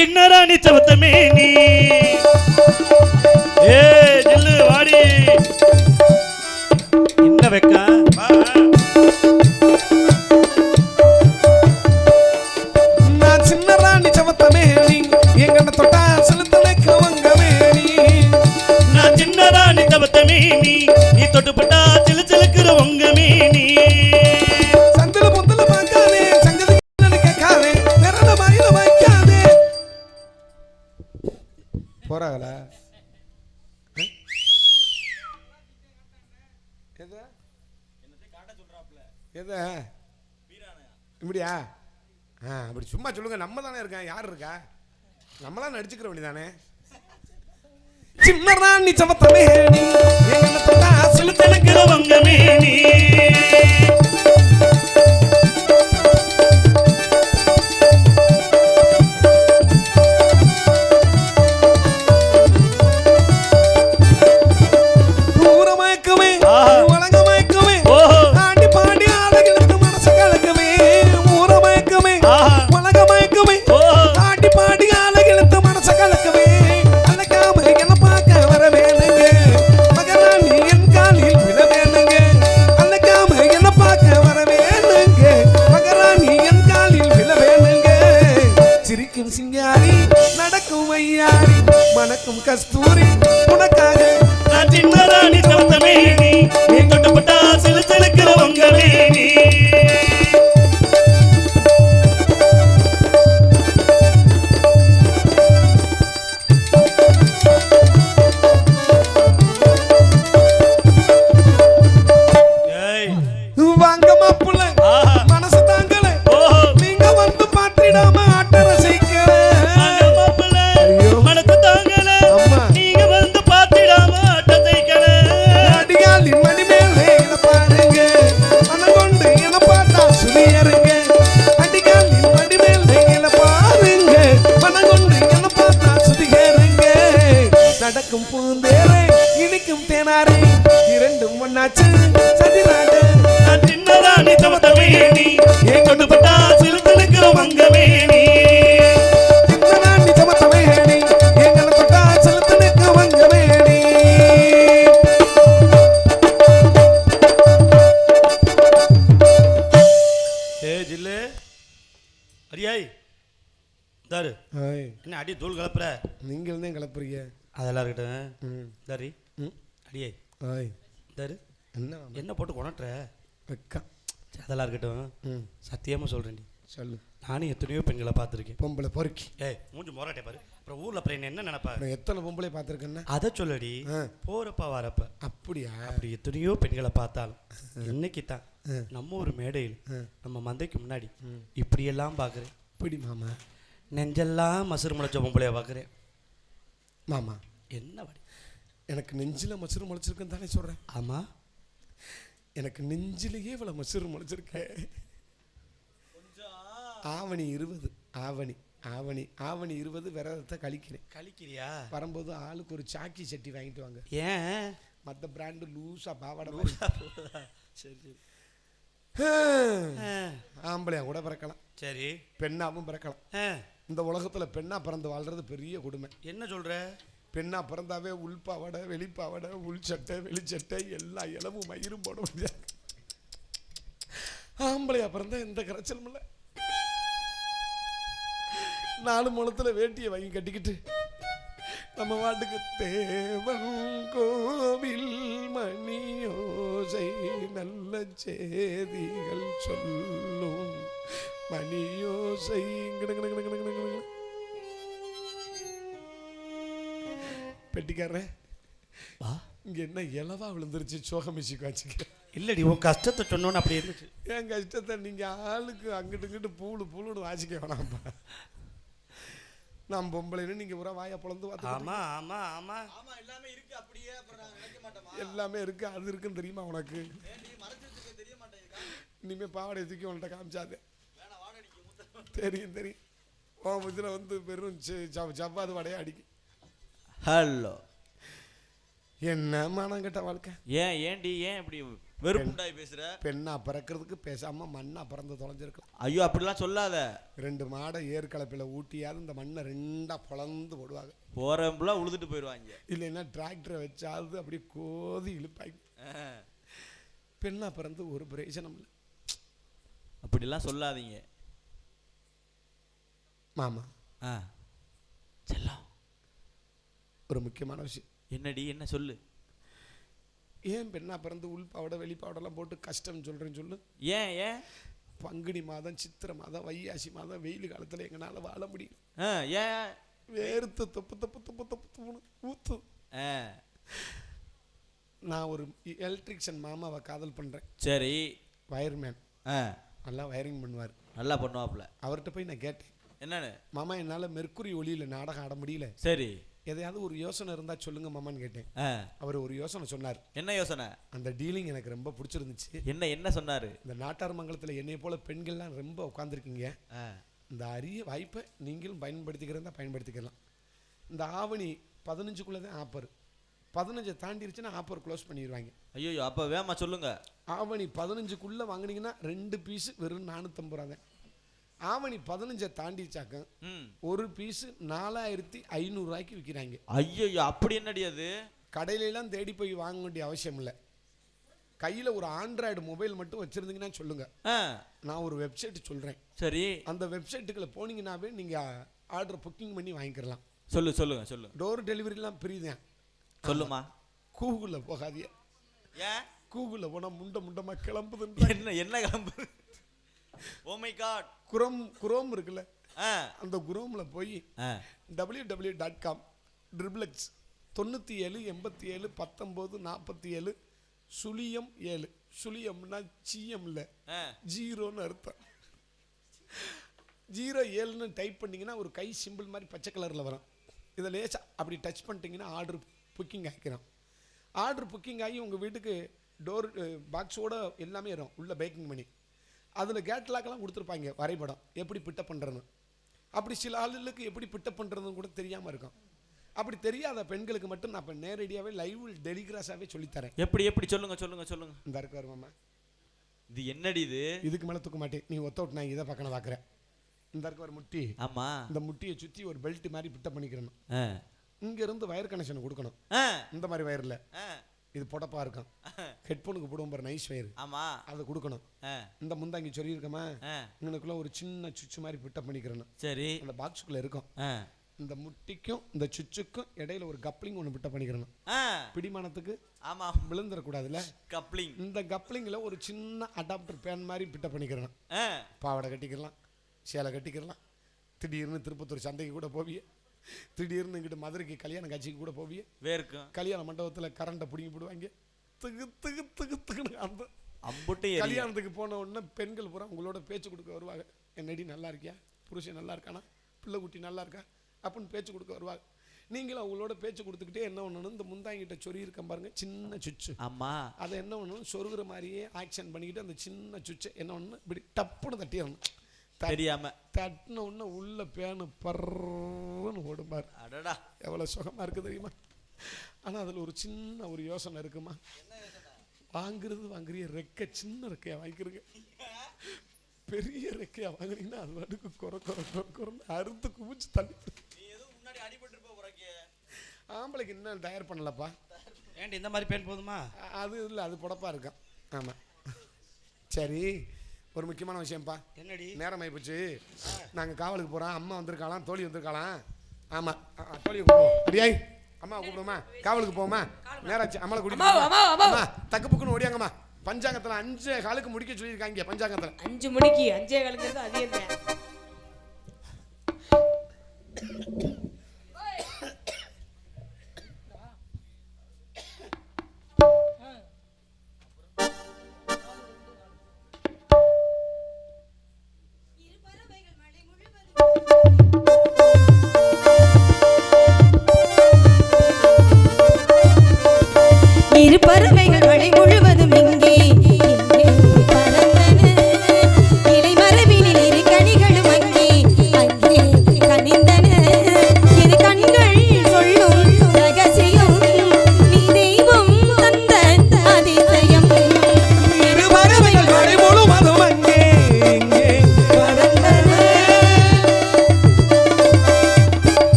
சின்ன ராணி போறாங்களா? எது எது? இப்படியா? ஆ அப்படி சும்மா சொல்லுங்க. நம்ம தானே இருக்கேன். யார் இருக்கா? நம்மளாம் நடிச்சுக்கிற வேண்டியதானே சின்ன ராணி சமத்தமே நீ. எங்கன தொட்டா சிலு மணக்கும் கஸ்தூரி. உனக்காக நான் சின்ன ராணி சவத்தமே நீ தொட்டப்பட்டா சிலு சிலுக்கிற உங்களே அடி தூள் கலப்புற. நீங்கள் தான் கிளப்புறீங்க அதெல்லாம் இருக்கட்டும். தாரி ம். அடியாய் ஹாய் தாரு என்ன என்ன போட்டு கொணட்டுற? வெக்கா. சரி, அதெல்லாம் இருக்கட்டும். ம். சத்தியமா சொல்றேன்டி சொல்லு. நானும் எத்தனையோ பெண்களை பார்த்துருக்கேன். பொம்பளை பொறுக்கி. ஏய் மூஞ்சி மொராட்டே பாரு. அப்புறம் ஊர்ல அப்புறம் என்ன நினைப்பா? நான் எத்தனை பொம்பளை பார்த்துருக்கேன்னா? அதை சொல்லடி ஆ. போறப்ப வரப்ப. அப்படியா? அப்படி எத்தனையோ பெண்களை பார்த்தாலும் இன்னைக்கு தான். நம்ம ஒரு மேடையில். நம்ம மந்தைக்கு முன்னாடி இப்படியெல்லாம் பார்க்குறேன். இப்படி மாமா. நெஞ்செல்லாம் மசுறு முளைச்ச பொம்பளைய பார்க்குறேன். மாமா. என்ன வடி? எனக்கு நெஞ்சில் மசுறு முளைச்சிருக்குன்னு தானே சொல்கிறேன் ஆமா. எனக்கு நெஞ்சிலேயே இவ்வளோ மசுறு முளைச்சிருக்கேன் ஆவணி இருபது ஆவணி ஆவணி ஆவணி இருபது விரதத்தை கழிக்கிறேன். கழிக்கிறியா? வரும்போது ஆளுக்கு ஒரு சாக்கி சட்டி வாங்கிட்டு வாங்க. ஏன்? மற்ற பிராண்டு லூஸா பாவாடை. சரி சரி. ஆம்பளையா கூட பிறக்கலாம். சரி. பெண்ணாவும் பிறக்கலாம். இந்த உலகத்துல பெண்ணா பிறந்து வாழ்றது பெரிய கொடுமை. என்ன சொல்ற? பெண்ணா பிறந்தாவே உள்பாவாடை வெளிப்பாவாடை உள் சட்டை வெளிச்சட்டை எல்லா இளவும் மயிரும் போட முடியாது ஆம்பளையா பிறந்தா எந்த கரைச்சலும் இல்லை. நாலு முளத்துல வேட்டியை வாங்கி கட்டிக்கிட்டு நம்ம வாட்டுக்கு தேவன் கோவில் மணியோசை நல்ல செய்திகள் சொல்லும். மணியோசை. பெட்டிக்காரன் வா இங்க என்ன இலவா விழுந்துருச்சு சோக மியூசிக் வச்சுக்க இல்லடி உன் கஷ்டத்தை சொன்னோன்னு அப்படி இருந்துச்சு. என் கஷ்டத்தை நீங்க ஆளுக்கு அங்கிட்டு இங்கிட்டு பூளு பூளுன்னு வாசிக்க வேணாம்ப்பா. நான் பொம்பளைன்னு நீங்க பூரா வாயை பொழந்து பார்த்து ஆமா ஆமா ஆமா. எல்லாமே இருக்கு அது இருக்குன்னு தெரியுமா உனக்கு? இனிமே பாவாடை தூக்கி உன்கிட்ட காமிச்சாது. தெரியும் தெரியும். உன் இதில் வந்து வெறும் ஜவ்வாது வடையா அடிக்கும். ஹலோ. என்ன மானம் கெட்ட வாழ்க்கை? ஏன் ஏன்டி ஏன் இப்படி வெறுப்புண்டாய் பேசுற? பெண்ணா பிறக்கிறதுக்கு பேசாம மண்ணா பிறந்து தொலைஞ்சிருக்கலாம். ஐயோ அப்படிலாம் சொல்லாத. ரெண்டு மாடை ஏற்கலப்பில் ஊட்டியாவது இந்த மண்ணை ரெண்டா பொளந்து போடுவாங்க. போறவங்களா உழுதுட்டு போயிடுவாங்க இல்லைன்னா டிராக்டரை வச்சாவது அப்படியே கோதி இழுப்பாங்க. பெண்ணா பிறந்து ஒரு பிரயோஜனம் இல்லை. அப்படிலாம் சொல்லாதீங்க. மாமா. ஆ. செல்லம். ஒரு முக்கியமான விஷயம். என்னடி என்ன சொல்லு? ஏன் பெண்ணா பிறந்து உள்பாவடை வெளிப்பாவடெல்லாம் போட்டு கஷ்டம்னு சொல்றேன்னு சொல்லு? ஏன் ஏன்? பங்குனி மாதம் சித்திரை மாதம் வையாசி மாதம் வெயில் காலத்துல எங்களால வாழ முடியும் ஆ ஏன்? வேர்த்து தொப்பு தொப்பு தொப்பு தொப்பு தொப்புன்னு ஊத்து. ஆ. நான் ஒரு எலக்ட்ரிக்ஷியன் மாமாவை காதல் பண்றேன். சரி. வயர்மேன் ஆ. நல்லா வயரிங் பண்ணுவார். நல்லா பண்ணுவாப்புல. அவர்கிட்ட போய் நான் கேட்டேன். என்னன்னு? மாமா என்னால் மெர்க்குரி ஒளியில நாடகம் ஆட முடியல. சரி. எதையாவது ஒரு யோசனை இருந்தா சொல்லுங்க மாமான்னு கேட்டேன். அவர் ஒரு யோசனை சொன்னார். என்ன யோசனை? அந்த டீலிங் எனக்கு ரொம்ப பிடிச்சிருந்துச்சு. என்ன என்ன சொன்னாரு? இந்த நாட்டார் மங்கலத்தில் என்னை போல பெண்கள்லாம் ரொம்ப உட்காந்துருக்கீங்க இந்த அரிய வாய்ப்பை நீங்களும் பயன்படுத்திக்கிறதா பயன்படுத்திக்கலாம். இந்த ஆவணி பதினஞ்சுக்குள்ளே தான் ஆப்பர். பதினஞ்சை தாண்டிருச்சுன்னா ஆப்பர் க்ளோஸ் பண்ணிடுவாங்க. ஐயோ அப்ப வேமா சொல்லுங்க. ஆவணி பதினஞ்சுக்குள்ளே வாங்குனீங்கன்னா ரெண்டு பீஸு வெறும் நானூற்றம்பது ரூபா தான் ஆவணி பதினஞ்சை தாண்டிச்சாக்க ஒரு பீஸு நாலாயிரத்தி ஐநூறுரூவாய்க்கு விற்கிறாங்க ஐயோ அப்படி என்னடி அது? கடையிலலாம் தேடி போய் வாங்க வேண்டிய அவசியம் இல்லை. கையில் ஒரு ஆண்ட்ராய்டு மொபைல் மட்டும் வச்சுருந்தீங்கன்னா சொல்லுங்கள் நான் ஒரு வெப்சைட் சொல்கிறேன் சரி. அந்த வெப்சைட்டுக்குள்ள போனீங்கன்னாவே நீங்கள் ஆர்டர் புக்கிங் பண்ணி வாங்கிக்கிறலாம் சொல்லு சொல்லுங்க சொல்லுங்க டோர் டெலிவரிலாம் ஃப்ரீ தான் சொல்லுமா? கூகுளில் போகாதீங்க. ஏன்? கூகுளில் போனால் முண்டை முண்டமாக கிளம்புதுன்ற என்ன என்ன கிளம்பு oh my God Chrome Chrome இருக்குல்ல? அந்த குரோமில் போய் W W dot com triplex தொண்ணூற்றி ஏழு எண்பத்தி ஏழு பத்தொம்போது நாற்பத்தி ஏழு சுழியம் ஏழு. சுழியம்னா சிஎம் இல்லை ஜீரோன்னு அர்த்தம். ஜீரோ ஏழுன்னு டைப் பண்ணீங்கன்னா ஒரு கை சிம்பிள் மாதிரி பச்சை கலரில் வரும். இதை லேசாக அப்படி டச் பண்ணிட்டீங்கன்னா ஆர்டர் புக்கிங் ஆகிக்கிறோம் ஆர்டர் புக்கிங் ஆகி உங்கள் வீட்டுக்கு டோர் பாக்ஸோட எல்லாமே வரும். உள்ள பேக்கிங் பண்ணி அதில் கேட்லாக்கெல்லாம் கொடுத்துருப்பாங்க வரைபடம். எப்படி பிட்டப் பண்ணுறதுன்னு அப்படி சில ஆளுகளுக்கு எப்படி பிட்டப் பண்ணுறதுன்னு கூட தெரியாமல் இருக்கும். அப்படி தெரியாத பெண்களுக்கு மட்டும் நான் இப்போ நேரடியாகவே லைவ் டெலிகிராஸாகவே சொல்லித்தரேன். எப்படி எப்படி? சொல்லுங்க சொல்லுங்க சொல்லுங்க. இந்த இருக்காரு மாமா இது என்னடி இது? இதுக்கு மேலே தூக்க மாட்டேன். நீ ஒத்த விட்டு நான் இதை பக்கம் பார்க்குறேன் இந்த இருக்க ஒரு முட்டி. ஆமா. இந்த முட்டியை சுற்றி ஒரு பெல்ட் மாதிரி பிட்டப் பண்ணிக்கிறணும். இங்கேருந்து வயர் கனெக்ஷன் கொடுக்கணும். இந்த மாதிரி வயரில் இது பொடப்பா இருக்கும் ஹெட்ஃபோனுக்கு போடுவோம் பாரு நைஸ் வயர் ஆமா. அதை கொடுக்கணும். இந்த முந்தாங்கி சொல்லி இருக்கமா ஆ. இங்கனுக்குள்ள ஒரு சின்ன சுச்சு மாதிரி பிட்டப் பண்ணிக்கிறணும் சரி. அந்த பாக்ஸுக்குள்ளே இருக்கும். இந்த முட்டிக்கும் இந்த சுச்சுக்கும் இடையில ஒரு கப்ளிங் ஒன்று பிட்டப் பண்ணிக்கிறணும் பிடிமானத்துக்கு ஆமா. விழுந்துடக்கூடாதுல்ல கப்ளிங் இந்த கப்ளிங்கில் ஒரு சின்ன அடாப்டர் பேன் மாதிரி பிட்டப் பண்ணிக்கிறணும் பாவாடை கட்டிக்கிறலாம் சேலை கட்டிக்கிறலாம். திடீர்னு திருப்பத்தூர் சந்தைக்கு கூட போவிய. திடீர்னு இங்கிட்டு மதுரைக்கு கல்யாண காட்சிக்கு கூட போவிய வேர்க்கும் கல்யாண மண்டபத்தில் கரண்ட்டை பிடிங்கி போடுவாங்க. திகு திகு திகு திகுன்னு அந்த அம்புட்டு கல்யாணத்துக்கு போன உடனே பெண்கள் பூரா உங்களோட பேச்சு கொடுக்க வருவாங்க. என்னடி நல்லா இருக்கியா? புருஷன் நல்லா இருக்கானா? பிள்ளை குட்டி நல்லா இருக்கா? அப்படின்னு பேச்சு கொடுக்க வருவாங்க. நீங்களும் அவங்களோட பேச்சு கொடுத்துக்கிட்டே என்ன பண்ணணும் இந்த முந்தாங்கிட்ட சொறி இருக்க பாருங்க. சின்ன சுச்சு. ஆமா. அதை என்ன பண்ணணும் சொருகிற மாதிரியே ஆக்ஷன் பண்ணிக்கிட்டு அந்த சின்ன சுச்சை என்ன பண்ணணும் இப்படி டப்புன்னு தட்டிடணும். தெரியாம. தட்டின உடனே உள்ள பேனு பர்ன்னு ஓடுமார் அடடா. எவ்வளோ சுகமாக இருக்குது தெரியுமா? ஆனால் அதில் ஒரு சின்ன ஒரு யோசனை இருக்குமா? வாங்குறது வாங்குறிய ரெக்கை சின்ன ரெக்கையா வாங்கிக்கிறீங்க பெரிய ரெக்கையா வாங்குனீங்கன்னா அது வாட்டுக்கு குறை குறை குறை குறைன்னு அறுத்து குமிச்சு தள்ளி ஆம்பளைக்கு இன்னும் தயார் பண்ணலப்பா? ஏன்டி இந்த மாதிரி பேன் போதுமா? அது இல்லை அது புடப்பா இருக்கும் ஆமாம் சரி. ஒரு முக்கியமான விஷயம்ப்பா என்னடி? நேரம் ஆயிப்போச்சு நாங்கள் காவலுக்கு போகிறோம் அம்மா வந்திருக்காளாம் தோழி வந்திருக்காளாம். ஆமாம் தோழியை கூப்பிடுவோம். அப்படியாய் அம்மா கூப்பிடுவோமா? காவலுக்கு போமா நேராச்சு அம்மாவை கூட்டிட்டு தக்கு புக்குன்னு ஓடியாங்கம்மா. பஞ்சாங்கத்தில் அஞ்சு காலுக்கு முடிக்க சொல்லியிருக்காங்க பஞ்சாங்கத்தில். அஞ்சு மணிக்கு அஞ்சே காலுங்கிறது அது என்ன?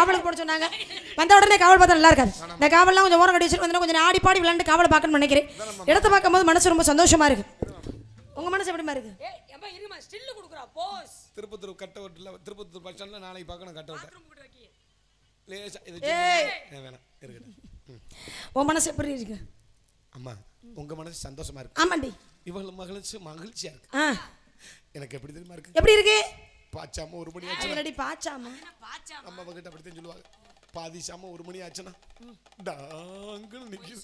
காவலுக்கு போட சொன்னாங்க. வந்த உடனே காவல் பார்த்தா நல்லா இருக்காது இந்த காவல்லாம் கொஞ்சம் ஓரம் கட்டி வச்சுட்டு வந்து கொஞ்சம் ஆடி பாடி விளையாண்டு காவலை பார்க்கணும்னு நினைக்கிறேன். இடத்த பார்க்கும்போது மனசு ரொம்ப சந்தோஷமா இருக்கு. உங்க மனசு எப்படிமா இருக்கு? திருப்பத்தூர் கட்ட ஓட்டில் திருப்பத்தூர் பஸ் ஸ்டாண்டில் நாளைக்கு பார்க்கணும் கட்ட ஓட்ட. உன் மனசு எப்படி இருக்கு? அம்மா உங்க மனசு சந்தோஷமா இருக்கு. ஆமாண்டி. இவள் மகிழ்ச்சி மகிழ்ச்சியா இருக்கு. எனக்கு எப்படி தெரியுமா இருக்கு? எப்படி இருக்கு? பாச்சாம ஒரு மணி ஆச்சு பாச்சாமா நம்ம அவகிட்ட அப்படித்தான் சொல்லுவாங்க. பாதிசாம ஒரு மணி ஆச்சுன்னா. டாங்கன்னு நிக்குது.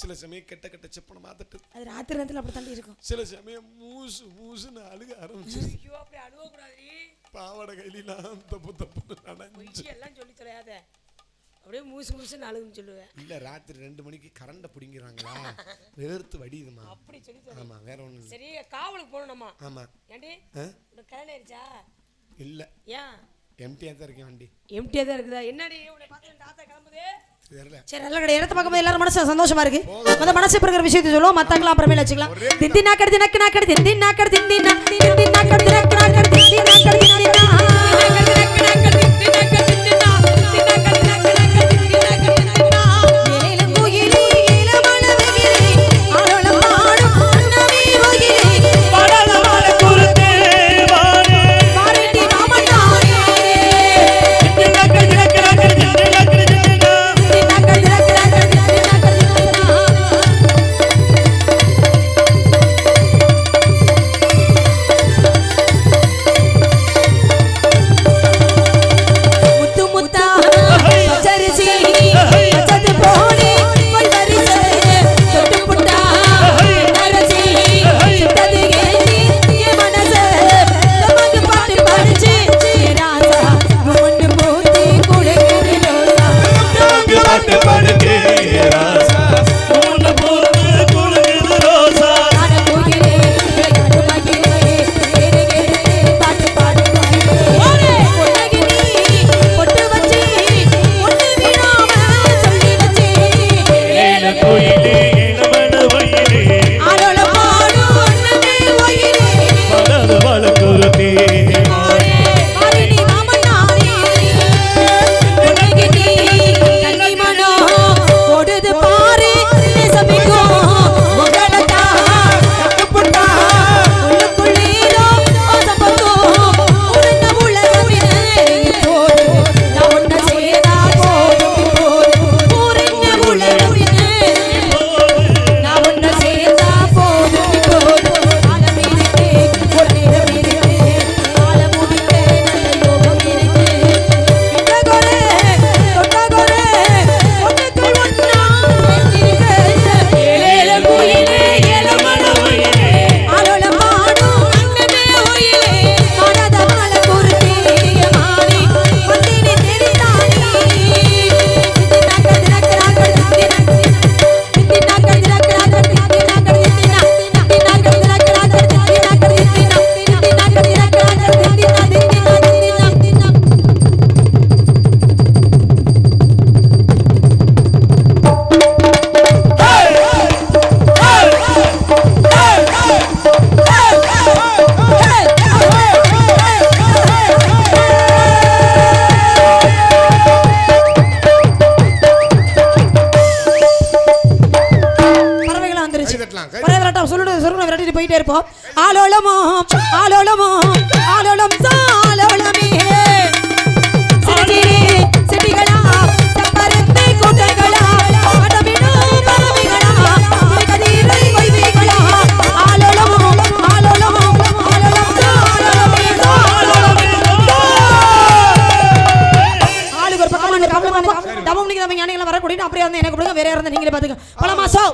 சில சமயம் கெட்ட கெட்ட செப்பனை மாத்தட்டு. அது ராத்திரி நேரத்தில் அப்படி தாண்டி இருக்கும். சில சமயம் மூசு மூசுன்னு அழுக ஆரம்பிச்சு. பாவாடை கையிலாம் தப்பு தப்பு எல்லாம் சொல்லி தொலையாத. அப்படியே மூசு மூசுன்னு அழுகுன்னு சொல்லுவேன் இல்ல ராத்திரி ரெண்டு மணிக்கு கரண்ட பிடிங்கிறாங்களா வேர்த்து வடியுதுமா அப்படி சொல்லி ஆமா வேற இல்லை சரி காவலுக்கு போகணுமா ஆமா ஏண்டி? உனக்கு கல்யாணம் ஆயிடுச்சா இல்ல ஏன் எம்டியா தான் இருக்கேன் வண்டி எம்டியா தான் இருக்குதா என்னடி உன்னை பார்த்து தாத்தா கிளம்புது சரி நல்ல கடை இடத்த பார்க்கும்போது எல்லாரும் மனசு சந்தோஷமா இருக்கு அந்த மனசு இருக்கிற விஷயத்தை சொல்லுவோம் மத்தவங்களாம் அப்புறமேல வச்சுக்கலாம் திந்தி நாக்கடி தினக்கு நாக்கடி திந்தி நாக்கடி திந்தி நா திந்தி நாக்கடி தினக்கு நாக்கடி திந்தி நாக்கடி திந்தி நா ஏலம் ஏல பறவை விரட்டம் சொல்லுடு சொல்லுடு விரட்டிட்டு போயிட்டே இருப்போம். ஆலோலமோ ஆலோலமோ ஆலோலம் சாலோலமே. கூட்டங்களா பறவைகளா கதிரை வைவிகளா ஆலோலமோ ஆலோலமோ ஆலோலம் சாலோலமே. சாலோலமே ஆளுக்கு ஒரு பக்கமா நீங்க ஞானிகளை வர கூட்டிட்டு அப்படியே வந்து எனக்கு கொடுங்க வேற யாரும் நீங்களே பாத்துக்க பல மாசம்